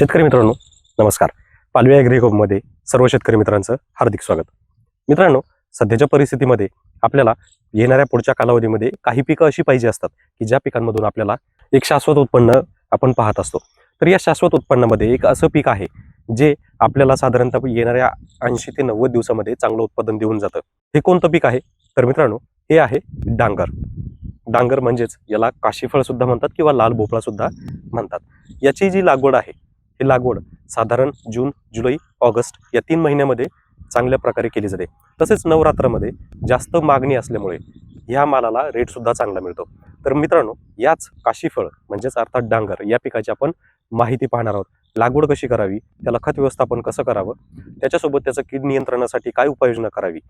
शेतकरी मित्रांनो नमस्कार. पालव्या ॲग्रिकोपमध्ये सर्व शेतकरी मित्रांचं हार्दिक स्वागत. मित्रांनो सध्याच्या परिस्थितीमध्ये आपल्याला येणाऱ्या पुढच्या कालावधीमध्ये काही पिकं अशी पाहिजे असतात की ज्या पिकांमधून आपल्याला एक शाश्वत उत्पन्न आपण पाहत असतो. तर या शाश्वत उत्पन्नामध्ये एक असं पीक आहे जे आपल्याला साधारणतः येणाऱ्या ऐंशी ते नव्वद दिवसामध्ये चांगलं उत्पादन देऊन जातं. हे कोणतं पीक आहे? तर मित्रांनो हे आहे डांगर. डांगर म्हणजेच याला काशीफळ सुद्धा म्हणतात किंवा लाल भोपळा सुद्धा म्हणतात. याची जी लागवड आहे ही लागवड साधारण जून जुलै ऑगस्ट या तीन महिन्यामध्ये चांगल्या प्रकारे केली जाते. तसेच नवरात्रामध्ये जास्त मागणी असल्यामुळे ह्या मालाला रेट सुद्धा चांगला मिळतो. तर मित्रांनो याच काशीफळ म्हणजेच अर्थात डांगर या पिकाची आपण माहिती पाहणार आहोत. लागवड कशी करावी त्याला खत व्यवस्थापन कसं करावं त्याच्यासोबत त्याचं कीड नियंत्रणासाठी काय उपाययोजना करावी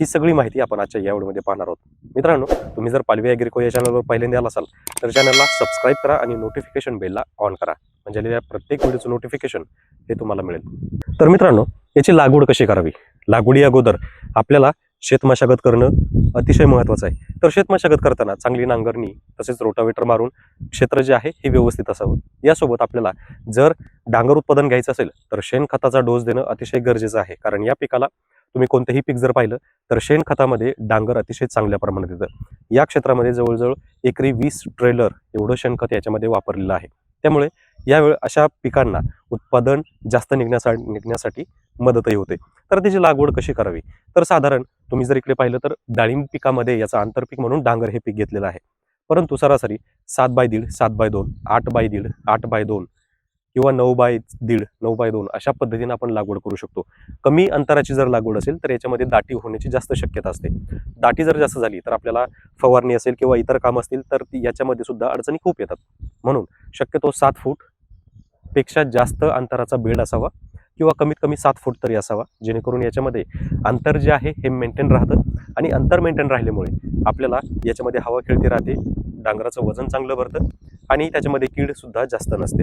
ही सगळी माहिती आपण आजच्या या व्हिडिओमध्ये पाहणार आहोत. मित्रांनो तुम्ही जर पालवी ॲग्रिको या चॅनलवर पहिल्यांदा आला असाल तर चॅनलला सबस्क्राईब करा आणि नोटिफिकेशन बेलला ऑन करा. म्हणजे आलेल्या प्रत्येक व्हिडिओचं नोटिफिकेशन हे तुम्हाला मिळेल. तर मित्रांनो याची लागवड कशी करावी? लागवडी अगोदर आपल्याला शेतमशागत करणं अतिशय महत्त्वाचं आहे. तर शेतमशागत करताना चांगली नांगरणी तसेच रोटावेटर मारून क्षेत्र जे आहे हे व्यवस्थित असावं. यासोबत आपल्याला जर डांगर उत्पादन घ्यायचं असेल तर शेणखताचा डोस देणं अतिशय गरजेचं आहे. कारण या पिकाला तुम्ही कोणतेही पीक जर पाहिलं तर शेणखतामध्ये डांगर अतिशय चांगल्या प्रमाणात येतं. या क्षेत्रामध्ये जवळजवळ एकरी वीस ट्रेलर एवढं शेणखत याच्यामध्ये वापरलेलं आहे. त्यामुळे यावेळ अशा पिकांना उत्पादन जास्त निघण्यासा निघण्यासाठी मदतही होते. तर त्याची लागवड कशी करावी? तर साधारण तुम्ही जर इकडे पाहिलं तर डाळिंब पिकामध्ये याचं आंतरपीक म्हणून डांगर हे पीक घेतलेलं आहे. परंतु सरासरी सात बाय दीड सात बाय दोन आठ बाय दीड आठ बाय दोन किंवा नऊ बाय दीड नऊ बाय दोन अशा पद्धतीने आपण लागवड करू शकतो. कमी अंतराची जर लागवड असेल तर याच्यामध्ये दाटी होण्याची जास्त शक्यता असते. दाटी जर जास्त झाली तर आपल्याला फवारणी असेल किंवा इतर काम असतील तर ती याच्यामध्ये सुद्धा अडचणी खूप येतात. म्हणून शक्यतो सात फूटपेक्षा जास्त अंतराचा बेड असावा किंवा कमीत कमी सात फूट तरी असावा जेणेकरून याच्यामध्ये अंतर जे आहे हे मेंटेन राहतं आणि अंतर मेंटेन राहिल्यामुळे आपल्याला याच्यामध्ये हवा खेळती राहते डांगराचं वजन चांगलं भरतं आणि त्याच्यामध्ये कीड सुद्धा जास्त नसते.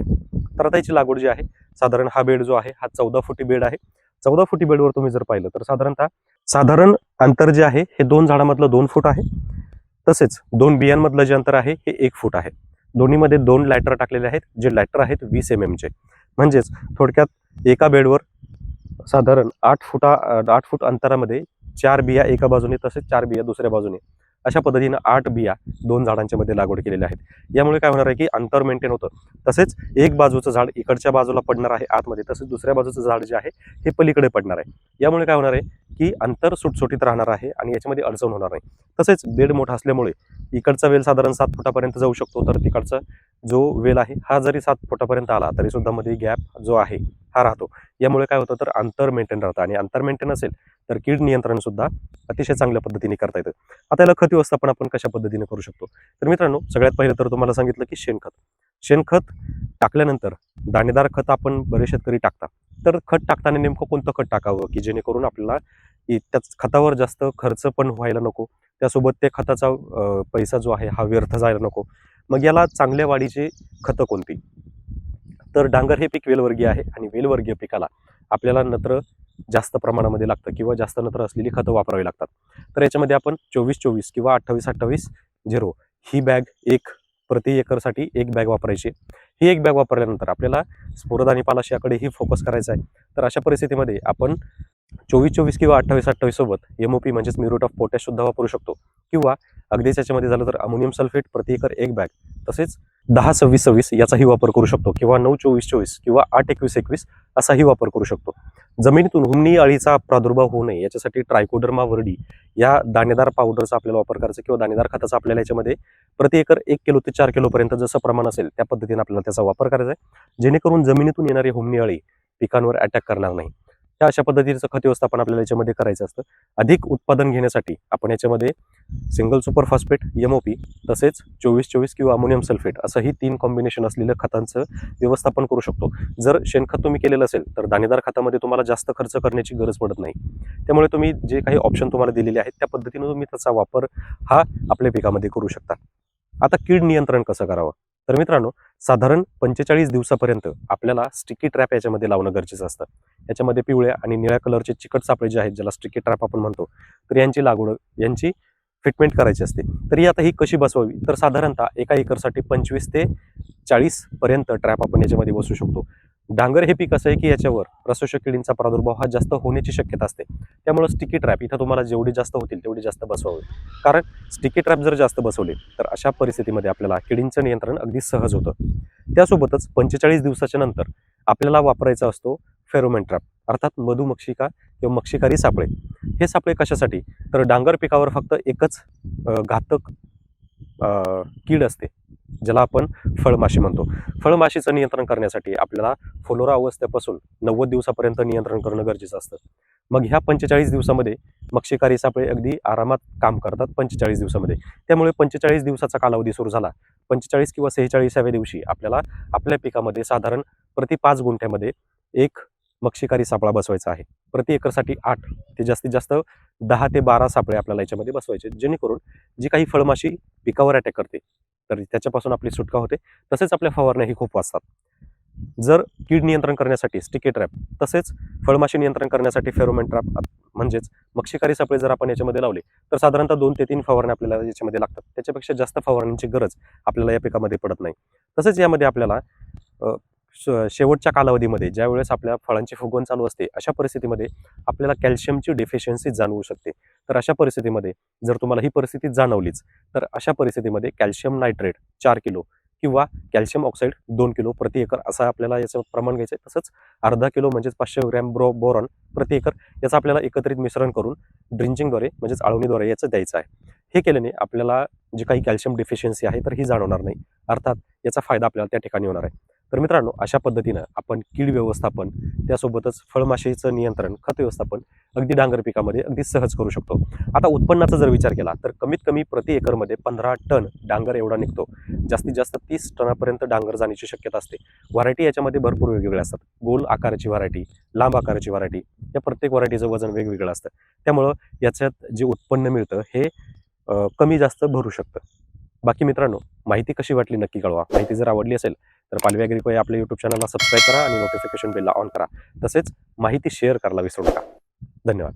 तरताईची लागवड जी आहे साधारण हा बेड जो आहे हा चौदा फुटी बेड आहे. चौदा फुटी बेडवर तुम्ही जर पाहिलं तर साधारणतः साधारण अंतर जे आहे हे दोन झाडामधलं दोन फूट आहे. तसेच दोन बियांमधलं जे अंतर आहे हे एक फूट आहे. दोन्हीमध्ये दोन लॅटर टाकलेले आहेत जे लॅटर आहेत वीस एम एमचे म्हणजेच थोडक्यात एका बेडवर साधारण आठ फुटा आठ फूट अंतरामध्ये चार बिया एका बाजूने तसेच चार बिया दुसऱ्या बाजूने. अशा पद्धतीनं आठ बिया दोन झाडांच्या मध्ये लागवड केलेल्या आहेत. यामुळे काय होणार आहे की अंतर मेंटेन होतं. तसेच एक बाजूचं झाड इकडच्या बाजूला पडणार आहे आतमध्ये तसेच दुसऱ्या बाजूचं झाड जे आहे हे पलीकडे पडणार आहे. यामुळे काय होणार आहे की अंतर सुटसुटीत राहणार आहे आणि याच्यामध्ये अडचण होणार नाही. तसेच बेड मोठा असल्यामुळे इकडचा वेल साधारण सात फुटापर्यंत जाऊ शकतो तर तिकडचा जो वेल आहे हा जरी सात फुटापर्यंत आला तरी सुद्धा मध्ये गॅप जो आहे हा राहतो. यामुळे काय होतं तर अंतर मेंटेन राहतं आणि अंतर मेंटेन असेल तर कीड नियंत्रण सुद्धा अतिशय चांगल्या पद्धतीने करता येतं. आता याला खत व्यवस्थापन आपण कशा पद्धतीने करू शकतो? तर मित्रांनो सगळ्यात पहिलं तर तुम्हाला सांगितलं की शेणखत. शेणखत टाकल्यानंतर दाणेदार खत आपण बरेच शेतकरी टाकतात. तर खत टाकताना नेमकं कोणतं खत टाकावं? की जेणेकरून आपल्याला त्याच खतावर जास्त खर्च पण व्हायला नको. त्यासोबत ते खताचा पैसा जो आहे हा व्यर्थ जायला नको. मग याला चांगल्या वाढीचे खतं कोणती? तर डांगर हे पीक वेलवर्गीय आहे आणि वेलवर्गीय पिकाला आपल्याला नत्र जास्त प्रमाणामध्ये लागतं किंवा जास्त नत्र असलेली खतं वापरावी लागतात. तर याच्यामध्ये आपण चोवीस चोवीस किंवा अठ्ठावीस अठ्ठावीस झिरो ही बॅग एक प्रति एकरसाठी एक बॅग वापरायची. ही एक बॅग वापरल्यानंतर आपल्याला स्फुरद आणि पालाशियाकडेही फोकस करायचा आहे. तर अशा परिस्थितीमध्ये आपण चोवीस चोवीस किंवा अठ्ठावीस अठ्ठावीस सोबत एम ओ पी म्हणजेच म्युरेट ऑफ पोटॅश सुद्धा वापरू शकतो. किंवा अगदीच याच्यामध्ये झालं तर अमोनियम सल्फेट प्रति एकर एक बॅग तसेच दहा सव्वीस सव्वीस याचाही वापर करू शकतो किंवा नऊ चोवीस चोवीस किंवा आठ एकवीस एकवीस असाही वापर करू शकतो. जमिनीतून हुमणी अळीचा प्रादुर्भाव होऊ नये याच्यासाठी ट्रायकोडर्मा वर्डी या दाणेदार पावडरचा आपल्याला वापर करायचा किंवा दाणेदार खताचा आपल्याला याच्यामध्ये प्रति एकर एक किलो ते चार किलोपर्यंत जसं प्रमाण असेल त्या पद्धतीने आपल्याला त्याचा वापर करायचा आहे. जेणेकरून जमिनीतून येणारी हुमणी अळी पिकांवर अटॅक करणार नाही. या अशा पद्धतीचं खत व्यवस्थापन आपल्याला याच्यामध्ये करायचं असतं. अधिक उत्पादन घेण्यासाठी आपण याच्यामध्ये सिंगल सुपर फॉस्फेट एमओपी तसेच चोवीस चोवीस किंवा अमोनियम सल्फेट असंही तीन कॉम्बिनेशन असलेलं खतांचं व्यवस्थापन करू शकतो. जर शेणखत तुम्ही केलेलं असेल तर दाणेदार खतामध्ये तुम्हाला जास्त खर्च करण्याची गरज पडत नाही. त्यामुळे तुम्ही जे काही ऑप्शन तुम्हाला दिलेले आहेत त्या पद्धतीने तुम्ही त्याचा वापर हा आपल्या पिकामध्ये करू शकता. आता कीड नियंत्रण कसं करावं? तर मित्रांनो साधारण पंचेचाळीस दिवसापर्यंत आपल्याला स्टिकी ट्रॅप याच्यामध्ये लावणं गरजेचं असतं. याच्यामध्ये पिवळ्या आणि निळ्या कलरचे चिकट सापळे जे आहेत ज्याला स्टिकी ट्रॅप आपण म्हणतो तर यांची लागवड यांची फिटमेंट करायची असते. तरी आता ही कशी बसवावी? तर साधारणतः एका एकरसाठी पंचवीस ते चाळीसपर्यंत ट्रॅप आपण याच्यामध्ये बसू शकतो. डांगर हे पीक असं आहे की याच्यावर रसोषक किडींचा प्रादुर्भाव हा जास्त होण्याची शक्यता असते. त्यामुळे स्टिकी ट्रॅप इथं तुम्हाला जेवढी जास्त होतील तेवढी जास्त बसवावे. कारण स्टिकी ट्रॅप जर जास्त बसवले तर अशा परिस्थितीमध्ये आपल्याला किडींचं नियंत्रण अगदी सहज होतं. त्यासोबतच पंचेचाळीस दिवसाच्या नंतर आपल्याला वापरायचा असतो फेरोमेन ट्रॅप अर्थात मधुमक्षिका किंवा मक्षिकारी सापळे. हे सापळे कशासाठी? तर डांगर पिकावर फक्त एकच घातक कीड असते. ज्याला आपण फळमाशी म्हणतो. फळमाशीचं नियंत्रण करण्यासाठी आपल्याला फुलोरा अवस्थेपासून नव्वद दिवसापर्यंत नियंत्रण करणं गरजेचं असतं. मग ह्या पंचेचाळीस दिवसामध्ये मक्षिकारी सापळे अगदी आरामात काम करतात पंचेचाळीस दिवसामध्ये. त्यामुळे पंचेचाळीस दिवसाचा कालावधी सुरू झाला. पंचेचाळीस किंवा सेहेचाळीसाव्या दिवशी आपल्याला आपल्या पिकामध्ये साधारण प्रति पाच गुंठ्यामध्ये एक मक्षिकारी सापळा बसवायचा आहे. प्रति एकरसाठी आठ ते जास्तीत जास्त दहा ते बारा सापळे आपल्याला याच्यामध्ये बसवायचे जेणेकरून जी काही फळमाशी पिकावर अटॅक करते तर त्याच्यापासून आपली सुटका होते. तसेच आपल्या फवारण्याही खूप वाचतात. जर कीड नियंत्रण करण्यासाठी स्टिकी ट्रॅप तसेच फळमाशी नियंत्रण करण्यासाठी फेरोमेन ट्रॅप म्हणजेच मक्षिकारी सापळे जर आपण याच्यामध्ये लावले तर साधारणतः दोन ते तीन फवारण्या आपल्याला याच्यामध्ये लागतात. त्याच्यापेक्षा जास्त फवारणीची गरज आपल्याला या पिकामध्ये पडत नाही. तसेच यामध्ये आपल्याला शेवटच्या कालावधीमध्ये ज्या वेळेस आपल्या फळांची फुगवण चालू असते अशा परिस्थितीमध्ये आपल्याला कॅल्शियमची डेफिशियन्सी जाणवू शकते. तर अशा परिस्थितीमध्ये जर तुम्हाला ही परिस्थिती जाणवलीच तर अशा परिस्थितीमध्ये कॅल्शियम नायट्रेट चार किलो किंवा कॅल्शियम ऑक्साईड दोन किलो प्रति एकर असं आपल्याला याचं प्रमाण घ्यायचं आहे. तसंच अर्धा किलो म्हणजेच पाचशे ग्रॅम ब्रो बोरॉन प्रति एकर याचं आपल्याला एकत्रित मिश्रण करून ड्रिंचिंगद्वारे म्हणजेच आळवणीद्वारे याचं द्यायचं आहे. हे केल्याने आपल्याला जी काही कॅल्शियम डिफिशियन्सी आहे तर ही जाणवणार नाही. अर्थात याचा फायदा आपल्याला त्या ठिकाणी होणार आहे. तर मित्रांनो अशा पद्धतीनं आपण कीड व्यवस्थापन त्यासोबतच फळमाशीचं नियंत्रण खत व्यवस्थापन अगदी डांगर पिकामध्ये अगदी सहज करू शकतो. आता उत्पन्नाचा जर विचार केला तर कमीत कमी प्रति एकरमध्ये पंधरा टन डांगर एवढा निघतो. जास्तीत जास्त तीस टनापर्यंत डांगर जाण्याची शक्यता असते. व्हरायटी याच्यामध्ये भरपूर वेगवेगळ्या असतात. गोल आकाराची व्हरायटी लांब आकाराची व्हरायटी या प्रत्येक व्हरायटीचं वजन वेगवेगळं असतं. त्यामुळं याच्यात जे उत्पन्न मिळतं हे कमी जास्त भरू शकतं. बाकी मित्रांनो माहिती कशी वाटली नक्की कळवा. माहिती जर आवडली असेल तर पालवी अॅग्रिको या आपल्या यूट्यूब चॅनलला सबस्क्राईब करा आणि नोटिफिकेशन बेलला ऑन करा. तसेच माहिती शेअर करायला विसरू नका. धन्यवाद.